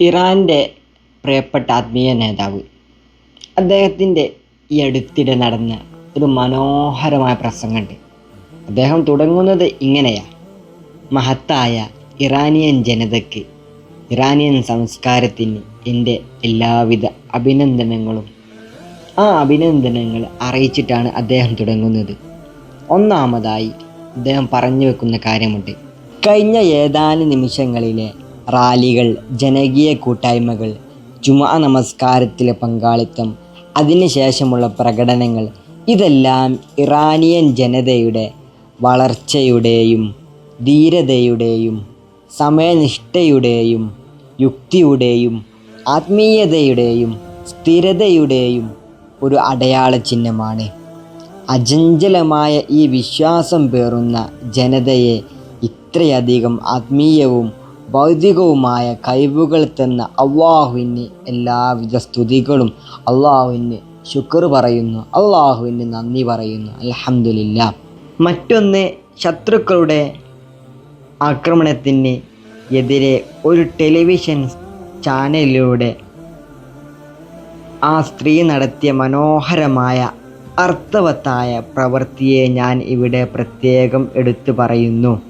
ഇറാന്റെ പ്രിയപ്പെട്ട ആത്മീയ നേതാവ്. അദ്ദേഹത്തിന്റെ ഈ അടുത്തിടെ നടന്ന ഒരു മനോഹരമായ പ്രസംഗമുണ്ട്. അദ്ദേഹം തുടങ്ങുന്നത് ഇങ്ങനെയാണ് മഹത്തായ ഇറാനിയൻ ജനതയ്ക്ക് ഇറാനിയൻ സംസ്കാരത്തിന് എന്റെ എല്ലാവിധ അഭിനന്ദനങ്ങളും ആ അഭിനന്ദനങ്ങൾ അറിയിച്ചിട്ടാണ് അദ്ദേഹം തുടങ്ങുന്നത്. ഒന്നാമതായി അദ്ദേഹം പറഞ്ഞു വെക്കുന്ന കാര്യമുണ്ട്. കഴിഞ്ഞ ഏതാനും നിമിഷങ്ങളിലെ റാലികൾ ജനകീയ കൂട്ടായ്മകൾ ജുമാ നമസ്കാരത്തിലെ പങ്കാളിത്തം അതിനുശേഷമുള്ള പ്രകടനങ്ങൾ ഇതെല്ലാം ഇറാനിയൻ ജനതയുടെ വളർച്ചയുടെയും ധീരതയുടെയും സമയനിഷ്ഠയുടെയും യുക്തിയുടെയും ആത്മീയതയുടെയും സ്ഥിരതയുടെയും ഒരു അടയാള ചിഹ്നമാണ്. അചഞ്ചലമായ ഈ വിശ്വാസം പേറുന്ന ജനതയെ ഇത്രയധികം ആത്മീയവും ഭൗതികവുമായ കഴിവുകൾ തന്ന അള്ളാഹുവിന് എല്ലാവിധ സ്തുതികളും അള്ളാഹുവിന് ശുക്ർ പറയുന്നു. അള്ളാഹുവിന് നന്ദി പറയുന്നു. അലഹമില്ല മറ്റൊന്ന് ശത്രുക്കളുടെ ആക്രമണത്തിന് എതിരെ ഒരു ടെലിവിഷൻ ചാനലിലൂടെ ആ സ്ത്രീ നടത്തിയ മനോഹരമായ അർത്ഥവത്തായ പ്രവൃത്തിയെ ഞാൻ ഇവിടെ പ്രത്യേകം എടുത്തു പറയുന്നു.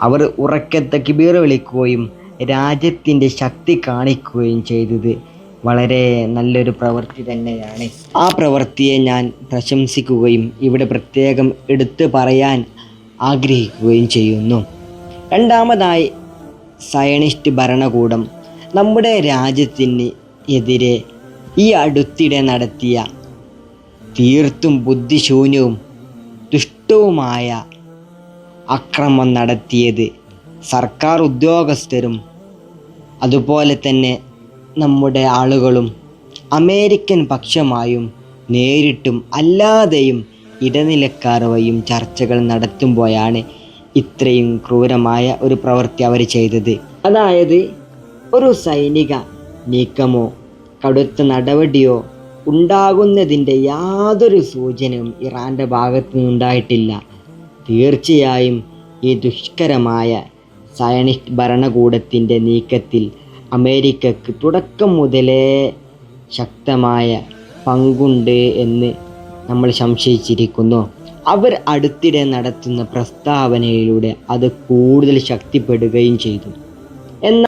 അവർ ഉറക്കെ തക്ബീർ വിളിക്കുകയും രാജ്യത്തിന്റെ ശക്തി കാണിക്കുകയും ചെയ്തത് വളരെ നല്ലൊരു പ്രവൃത്തി തന്നെയാണ്. ആ പ്രവൃത്തിയെ ഞാൻ പ്രശംസിക്കുകയും ഇവിടെ പ്രത്യേകം എടുത്തു പറയാൻ ആഗ്രഹിക്കുകയും ചെയ്യുന്നു. രണ്ടാമതായി സയണിസ്റ്റ് ഭരണകൂടം നമ്മുടെ രാജ്യത്തിന് എതിരെ ഈ അടുത്തിടെ നടത്തിയ തീർത്തും ബുദ്ധിശൂന്യവും ദുഷ്ടവുമായ അക്രമം നടത്തിയത്. സർക്കാർ ഉദ്യോഗസ്ഥരും അതുപോലെ തന്നെ നമ്മുടെ ആളുകളും അമേരിക്കൻ പക്ഷമായും നേരിട്ടും അല്ലാതെയും ഇടനിലക്കാർ വഴിയും ചർച്ചകൾ നടത്തുമ്പോഴാണ് ഇത്രയും ക്രൂരമായ ഒരു പ്രവൃത്തി അവർ ചെയ്തത്. അതായത് ഒരു സൈനിക നീക്കമോ കടുത്ത നടപടിയോ ഉണ്ടാകുന്നതിന്റെ യാതൊരു സൂചനയും ഇറാന്റെ ഭാഗത്തു നിന്നുണ്ടായിട്ടില്ല തീർച്ചയായും ഈ ദുഷ്കരമായ സയനിസ്റ്റ് ഭരണകൂടത്തിന്റെ നീക്കത്തിൽ അമേരിക്കക്ക് തുടക്കം മുതലേ ശക്തമായ പങ്കുണ്ട് എന്ന് നമ്മൾ സംശയിച്ചിരിക്കുന്നു. അവർ അടുത്തിടെ നടത്തുന്ന പ്രസ്താവനയിലൂടെ അത് കൂടുതൽ ശക്തിപ്പെടുകയും ചെയ്തു. എന്നാൽ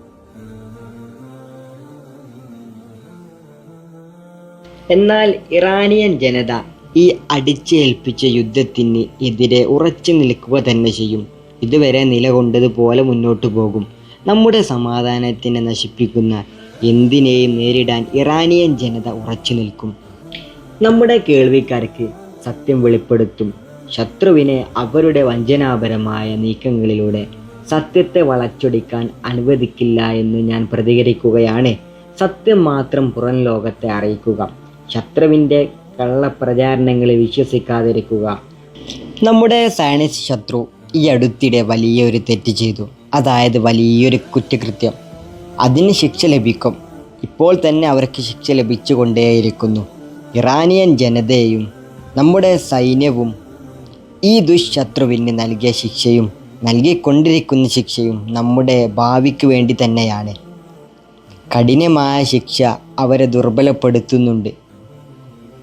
എന്നാൽ ഇറാനിയൻ ജനത ഈ അടിച്ചേൽപ്പിച്ച യുദ്ധത്തിന് എതിരെ ഉറച്ചു നിൽക്കുക തന്നെ ചെയ്യും. ഇതുവരെ നിലകൊണ്ടതുപോലെ മുന്നോട്ടു പോകും. നമ്മുടെ സമാധാനത്തിനെ നശിപ്പിക്കുന്ന എന്തിനേയും നേരിടാൻ ഇറാനിയൻ ജനത ഉറച്ചു നിൽക്കും. നമ്മുടെ കേൾവിക്കാർക്ക് സത്യം വെളിപ്പെടുത്തും. ശത്രുവിനെ അവരുടെ വഞ്ചനാപരമായ നീക്കങ്ങളിലൂടെ സത്യത്തെ വളച്ചൊടിക്കാൻ അനുവദിക്കില്ല എന്ന് ഞാൻ പ്രതികരിക്കുകയാണ്. സത്യം മാത്രം പുറം ലോകത്തെ അറിയിക്കുക. ശത്രുവിന്റെ കള്ളപ്രചാരണങ്ങളെ വിശ്വസിക്കാതിരിക്കുക. നമ്മുടെ സയനിസ് ശത്രു ഈ അടുത്തിടെ വലിയൊരു തെറ്റ് ചെയ്തു. അതായത് വലിയൊരു കുറ്റകൃത്യം. അതിന് ശിക്ഷ ലഭിക്കും. ഇപ്പോൾ തന്നെ അവർക്ക് ശിക്ഷ ലഭിച്ചുകൊണ്ടേയിരിക്കുന്നു. ഇറാനിയൻ ജനതയും നമ്മുടെ സൈന്യവും ഈ ദുശത്രുവിന് നൽകിയ ശിക്ഷയും നൽകിക്കൊണ്ടിരിക്കുന്ന ശിക്ഷയും നമ്മുടെ ഭാവിക്ക് വേണ്ടി തന്നെയാണ്. കഠിനമായ ശിക്ഷ അവരെ ദുർബലപ്പെടുത്തുന്നുണ്ട്.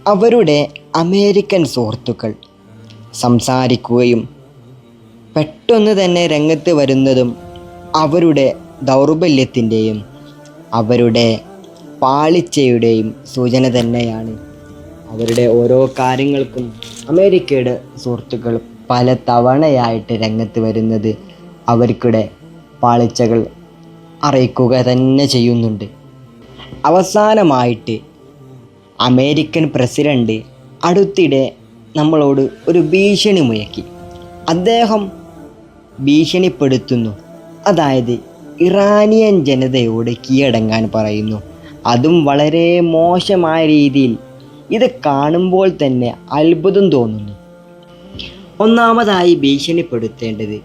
അവരുടെ അമേരിക്കൻ സുഹൃത്തുക്കൾ സംസാരിക്കുകയും പെട്ടെന്ന് തന്നെ രംഗത്ത് വരുന്നതും അവരുടെ ദൗർബല്യത്തിന്റെയും അവരുടെ പാളിച്ചയുടെയും സൂചന തന്നെയാണ്. അവരുടെ ഓരോ കാര്യങ്ങൾക്കും അമേരിക്കയുടെ സുഹൃത്തുക്കൾ പല തവണയായിട്ട് രംഗത്ത് വരുന്നത് അവർക്കിടെ പാളിച്ചകൾ അറിയിക്കുക തന്നെ ചെയ്യുന്നുണ്ട്. അവസാനമായിട്ട് അമേരിക്കൻ പ്രസിഡന്റ് അടുത്തിടെ നമ്മളോട് ഒരു ഭീഷണി മുഴക്കി. അദ്ദേഹം ഭീഷണിപ്പെടുത്തുന്നു. അതായത് ഇറാനിയൻ ജനതയോട് കീഴടങ്ങാൻ പറയുന്നു. അതും വളരെ മോശമായ രീതിയിൽ ഇത് കാണുമ്പോൾ തന്നെ അത്ഭുതം തോന്നുന്നു. ഒന്നാമതായി ഭീഷണിപ്പെടുത്തേണ്ടത്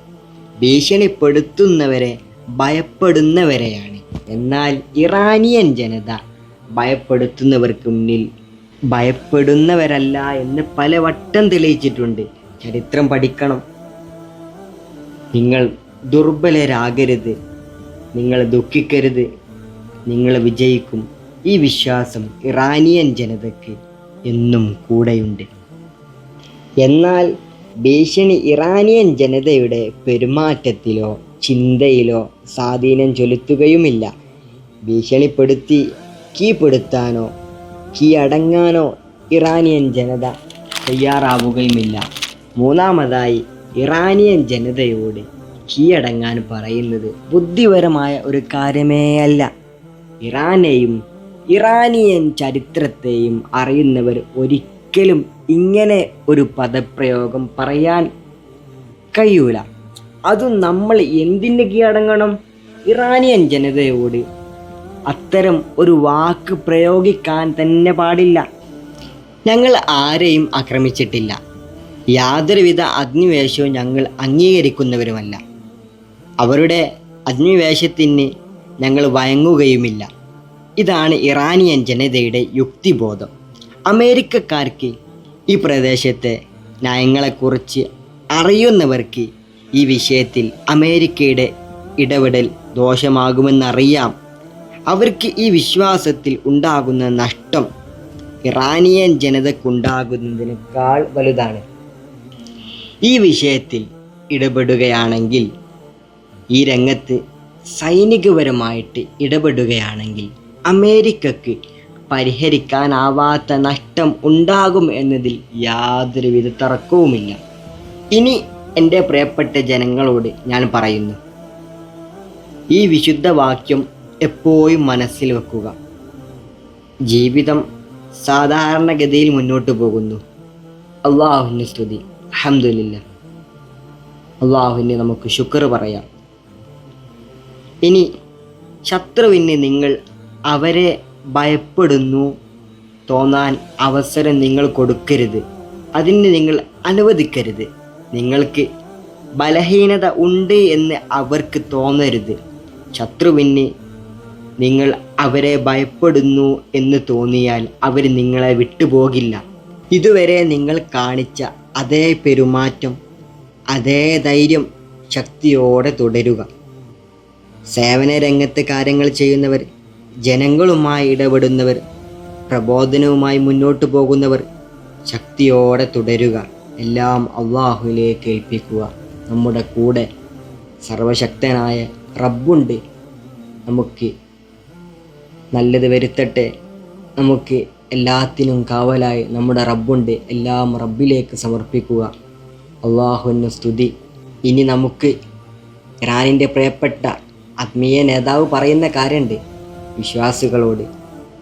ഭീഷണിപ്പെടുത്തുന്നവരെ ഭയപ്പെടുന്നവരെയാണ്. എന്നാൽ ഇറാനിയൻ ജനത ഭയപ്പെടുത്തുന്നവർക്ക് മുന്നിൽ ഭയപ്പെടുന്നവരല്ല എന്ന് പലവട്ടം തെളിയിച്ചിട്ടുണ്ട്. ചരിത്രം പഠിക്കണം. നിങ്ങൾ ദുർബലരാകരുത്. നിങ്ങൾ ദുഃഖിക്കരുത്. നിങ്ങൾ വിജയിക്കും. ഈ വിശ്വാസം ഇറാനിയൻ ജനതയ്ക്ക് എന്നും കൂടെയുണ്ട്. എന്നാൽ ഭീഷണി ഇറാനിയൻ ജനതയുടെ പെരുമാറ്റത്തിലോ ചിന്തയിലോ സ്വാധീനം ചെലുത്തുകയുമില്ല. ഭീഷണിപ്പെടുത്തി കീഴ്പ്പെടുത്താനോ കീഴടങ്ങാനോ ഇറാനിയൻ ജനത തയ്യാറാവുകയുമില്ല. മൂന്നാമതായി ഇറാനിയൻ ജനതയോട് കീഴടങ്ങാൻ പറയുന്നത് ബുദ്ധിപരമായ ഒരു കാര്യമേയല്ല ഇറാനെയും ഇറാനിയൻ ചരിത്രത്തെയും അറിയുന്നവർ ഒരിക്കലും ഇങ്ങനെ ഒരു പദപ്രയോഗം പറയാൻ കഴിയൂല. അതും നമ്മൾ എന്തിന് കീഴടങ്ങണം? ഇറാനിയൻ ജനതയോട് അത്തരം ഒരു വാക്ക് പ്രയോഗിക്കാൻ തന്നെ പാടില്ല. ഞങ്ങൾ ആരെയും ആക്രമിച്ചിട്ടില്ല. യാതൊരുവിധ അഗ്നിവേശവും ഞങ്ങൾ അംഗീകരിക്കുന്നവരുമല്ല. അവരുടെ അഗ്നിവേശത്തിന് ഞങ്ങൾ വയങ്ങുകയുമില്ല ഇതാണ് ഇറാനിയൻ ജനതയുടെ യുക്തിബോധം. അമേരിക്കക്കാർക്ക് ഈ പ്രദേശത്തെ നയങ്ങളെക്കുറിച്ച് അറിയുന്നവർക്ക് ഈ വിഷയത്തിൽ അമേരിക്കയുടെ ഇടപെടൽ ദോഷമാകുമെന്നറിയാം. അവർക്ക് ഈ വിശ്വാസത്തിൽ ഉണ്ടാകുന്ന നഷ്ടം ഇറാനിയൻ ജനതക്കുണ്ടാകുന്നതിനേക്കാൾ വലുതാണ്. ഈ വിഷയത്തിൽ ഇടപെടുകയാണെങ്കിൽ ഈ രംഗത്ത് സൈനികപരമായിട്ട് ഇടപെടുകയാണെങ്കിൽ അമേരിക്കക്ക് പരിഹരിക്കാനാവാത്ത നഷ്ടം ഉണ്ടാകും എന്നതിൽ യാതൊരുവിധ തർക്കവുമില്ല. ഇനി എന്റെ പ്രിയപ്പെട്ട ജനങ്ങളോട് ഞാൻ പറയുന്നു ഈ വിശുദ്ധ വാക്യം എപ്പോഴും മനസ്സിൽ വെക്കുക. ജീവിതം സാധാരണഗതിയിൽ മുന്നോട്ട് പോകുന്നു. അള്ളാഹുവിന്റെ സ്തുതി. അഹമ്മദില്ല അള്ളാഹുവിന് നമുക്ക് ശുക്ർ പറയാം. ഇനി ശത്രുവിന് നിങ്ങൾ അവരെ ഭയപ്പെടുന്നു തോന്നാൻ അവസരം നിങ്ങൾ കൊടുക്കരുത്. അതിന് നിങ്ങൾ അനുവദിക്കരുത്. നിങ്ങൾക്ക് ബലഹീനത ഉണ്ട് എന്ന് അവർക്ക് തോന്നരുത്. ശത്രുവിന് നിങ്ങൾ അവരെ ഭയപ്പെടുന്നു എന്ന് തോന്നിയാൽ അവർ നിങ്ങളെ വിട്ടുപോകില്ല. ഇതുവരെ നിങ്ങൾ കാണിച്ച അതേ പെരുമാറ്റം അതേ ധൈര്യം ശക്തിയോടെ തുടരുക. സേവന രംഗത്ത് കാര്യങ്ങൾ ചെയ്യുന്നവർ ജനങ്ങളുമായി ഇടപെടുന്നവർ പ്രബോധനവുമായി മുന്നോട്ട് പോകുന്നവർ ശക്തിയോടെ തുടരുക. എല്ലാം അള്ളാഹുവിലേക്ക് ഏൽപ്പിക്കുക. നമ്മുടെ കൂടെ സർവശക്തനായ റബ്ബുണ്ട്. നമുക്ക് നല്ലത് വരുത്തട്ടെ. നമുക്ക് എല്ലാത്തിനും കാവലായി നമ്മുടെ റബ്ബുണ്ട് എല്ലാം റബ്ബിലേക്ക് സമർപ്പിക്കുക. അള്ളാഹുവിന് സ്തുതി. ഇനി നമുക്ക് ഇറാനിന്റെ പ്രിയപ്പെട്ട ആത്മീയ നേതാവ് പറയുന്ന കാര്യമുണ്ട്. വിശ്വാസികളോട്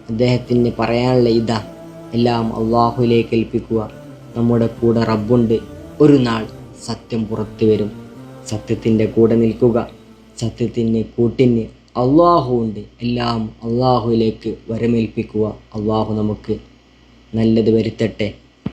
അദ്ദേഹത്തിന് പറയാനുള്ള ഇതാ എല്ലാം അള്ളാഹുലേക്ക് ഏൽപ്പിക്കുക. നമ്മുടെ കൂടെ റബ്ബുണ്ട്. ഒരു നാൾ സത്യം പുറത്തു വരും. സത്യത്തിന്റെ കൂടെ നിൽക്കുക. സത്യത്തിന് കൂട്ടിന് അള്ളാഹു ഉണ്ട് എല്ലാം അള്ളാഹുവിലേക്ക് വരമേൽപ്പിക്കുക. അള്ളാഹു നമുക്ക് നല്ലത് വരുത്തട്ടെ.